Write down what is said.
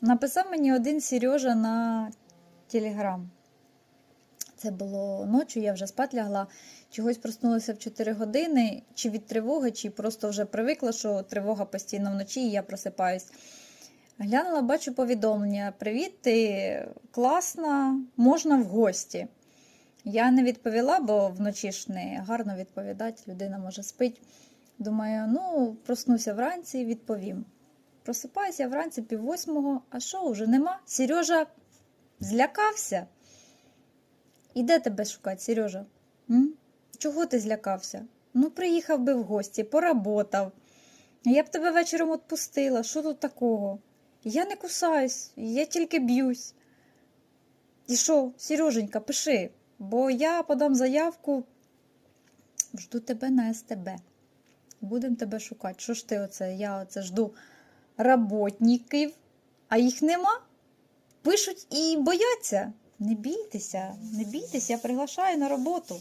Написав мені один Сережа на Телеграм. Це було ночі, я вже спать лягла. Чогось проснулася в 4 години, чи від тривоги, чи просто вже привикла, що тривога постійно вночі, і я просипаюсь. Глянула, бачу повідомлення: Привіт, ти класна, можна в гості. Я не відповіла, бо вночі ж не гарно відповідати, людина може спить. Думаю, ну, проснуся вранці і Просипаюся вранці пів восьмого, а що, уже нема? Сережа злякався. І де тебе шукати, Сережа? М? Чого ти злякався? Ну, приїхав би в гості, поработав. Я б тебе вечором відпустила. Що тут такого? Я не кусаюсь, я тільки б'юсь. І що, Сереженька, пиши, бо я подам заявку, жду тебе на СТБ. Будемо тебе шукати. Що ж ти оце? Я оце жду работників, а їх нема. Пишуть і бояться. Не бійтеся, не бійтеся, я приглашаю на роботу.